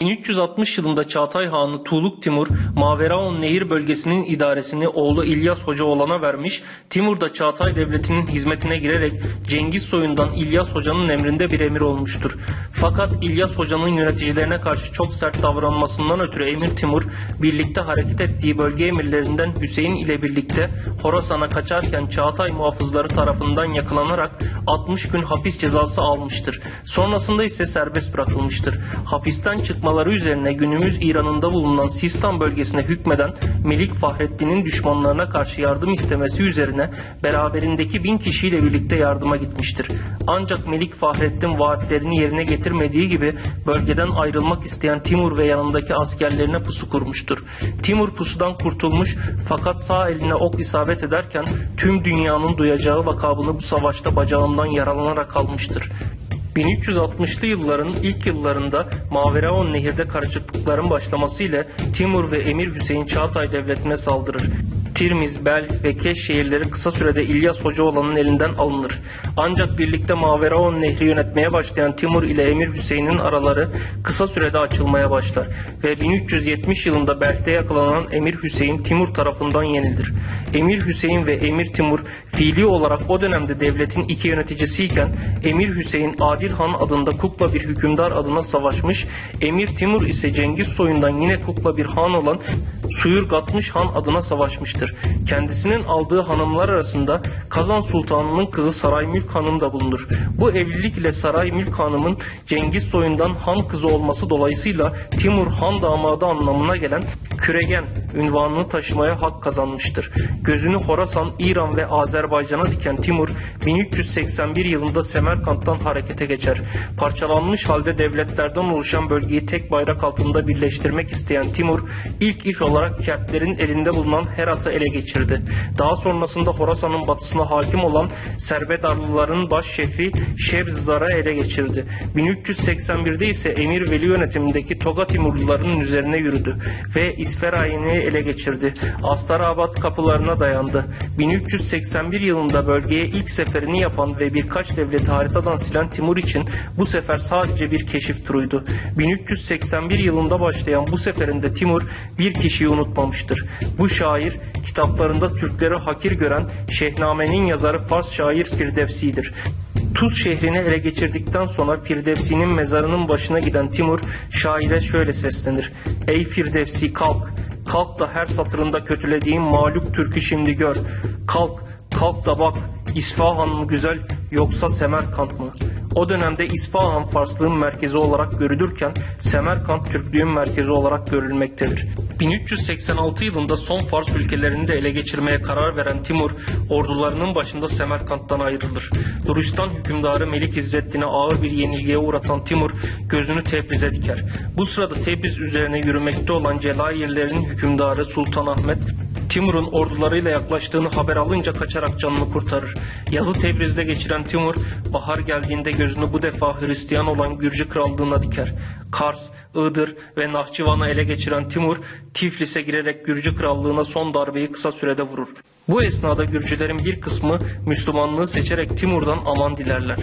1360 yılında Çağatay Hanı Tuğluk Timur, Maveraon Nehir bölgesinin idaresini oğlu İlyas Hocaoğlan'a vermiş, Timur da Çağatay Devleti'nin hizmetine girerek Cengiz soyundan İlyas Hoca'nın emrinde bir emir olmuştur. Fakat İlyas Hoca'nın yöneticilerine karşı çok sert davranmasından ötürü Emir Timur, birlikte hareket ettiği bölge emirlerinden Hüseyin ile birlikte Horasan'a kaçarken Çağatay muhafızları tarafından yakalanarak 60 gün hapis cezası almıştır. Sonrasında ise serbest bırakılmıştır. Hapisten çıkmaları üzerine günümüz İran'ında bulunan Sistan bölgesine hükmeden Melik Fahrettin'in düşmanlarına karşı yardım istemesi üzerine beraberindeki bin kişiyle birlikte yardıma gitmiştir. Ancak Melik Fahrettin vaatlerini yerine getirmediği gibi bölgeden ayrılmak isteyen Timur ve yanındaki askerlerine pusu kurmuştur. Timur pusudan kurtulmuş fakat sağ eline ok isabet ederken tüm dünyanın duyacağı lakabını bu savaşta bacağından yaralanarak almıştır. 1360'lı yılların ilk yıllarında Maveraon Nehir'de karışıklıkların başlamasıyla Timur ve Emir Hüseyin Çağatay Devleti'ne saldırır. Tirmiz, Bel ve Keş şehirleri kısa sürede İlyas Hocaoğlan'ın elinden alınır. Ancak birlikte Maveraon Nehri yönetmeye başlayan Timur ile Emir Hüseyin'in araları kısa sürede açılmaya başlar ve 1370 yılında Belt'te yakalanan Emir Hüseyin Timur tarafından yenilir. Emir Hüseyin ve Emir Timur fiili olarak o dönemde devletin iki yöneticisiyken Emir Hüseyin Adil Han adında kukla bir hükümdar adına savaşmış, Emir Timur ise Cengiz soyundan yine kukla bir han olan Suyurgatmış Han adına savaşmıştır. Kendisinin aldığı hanımlar arasında Kazan Sultanı'nın kızı Saray Mülk Hanım da bulunur. Bu evlilik ile Saray Mülk Hanım'ın Cengiz soyundan han kızı olması dolayısıyla Timur Han damadı anlamına gelen Küregen ünvanını taşımaya hak kazanmıştır. Gözünü Horasan, İran ve Azerbaycan'a diken Timur 1381 yılında Semerkant'tan harekete geçer. Parçalanmış halde devletlerden oluşan bölgeyi tek bayrak altında birleştirmek isteyen Timur ilk iş olarak Kertlerin elinde bulunan Herat'ı ele geçirdi. Daha sonrasında Horasan'ın batısına hakim olan Servedarlıların baş şehri Şebzdar'a ele geçirdi. 1381'de ise Emir Veli yönetimindeki Toga Timurluların üzerine yürüdü ve İsferayn'i ele geçirdi. Astarabat kapılarına dayandı. 1381 yılında bölgeye ilk seferini yapan ve birkaç devleti haritadan silen Timur için bu sefer sadece bir keşif turuydu. 1381 yılında başlayan bu seferinde Timur bir kişiyi unutmamıştır. Bu şair kitaplarında Türkleri hakir gören Şehnamene'nin yazarı Fars şair Firdevsi'dir. Tuz şehrini ele geçirdikten sonra Firdevsi'nin mezarının başına giden Timur şaire şöyle seslenir. Ey Firdevsi kalk, kalk da her satırında kötülediğin mağlup Türk'ü şimdi gör. Kalk, kalk da bak İsfahan mı güzel yoksa Semerkant mı? O dönemde İsfahan Farslığın merkezi olarak görülürken Semerkant Türklüğün merkezi olarak görülmektedir. 1386 yılında son Fars ülkelerini de ele geçirmeye karar veren Timur ordularının başında Semerkant'tan ayrılır. Duristan hükümdarı Melik İzzettin'e ağır bir yenilgiye uğratan Timur gözünü Tebriz'e diker. Bu sırada Tebriz üzerine yürümekte olan Celayirlerin hükümdarı Sultan Ahmet Timur'un ordularıyla yaklaştığını haber alınca kaçarak canını kurtarır. Yazı Tebriz'de geçiren Timur, bahar geldiğinde gözünü bu defa Hristiyan olan Gürcü krallığına diker. Kars, Iğdır ve Nahçıvan'ı ele geçiren Timur, Tiflis'e girerek Gürcü krallığına son darbeyi kısa sürede vurur. Bu esnada Gürcülerin bir kısmı Müslümanlığı seçerek Timur'dan aman dilerler.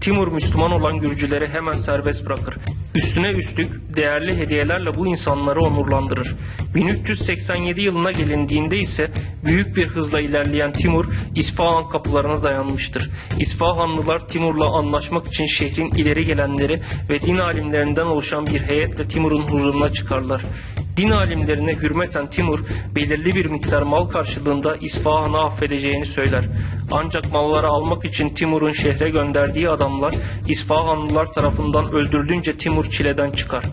Timur Müslüman olan Gürcüleri hemen serbest bırakır. Üstüne üstlük değerli hediyelerle bu insanları onurlandırır. 1387 yılına gelindiğinde ise büyük bir hızla ilerleyen Timur İsfahan kapılarına dayanmıştır. İsfahanlılar Timur'la anlaşmak için şehrin ileri gelenleri ve din alimlerinden oluşan bir heyetle Timur'un huzuruna çıkarlar. Din alimlerine hürmeten Timur belirli bir miktar mal karşılığında İsfahan'ı affedeceğini söyler. Ancak malları almak için Timur'un şehre gönderdiği adamlar İsfahanlılar tarafından öldürülünce Timur çileden çıkar.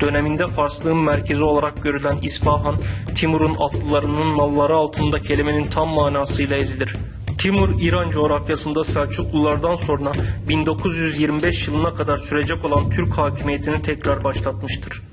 Döneminde Farslığın merkezi olarak görülen İsfahan, Timur'un atlılarının malları altında kelimenin tam manasıyla ezilir. Timur İran coğrafyasında Selçuklulardan sonra 1925 yılına kadar sürecek olan Türk hakimiyetini tekrar başlatmıştır.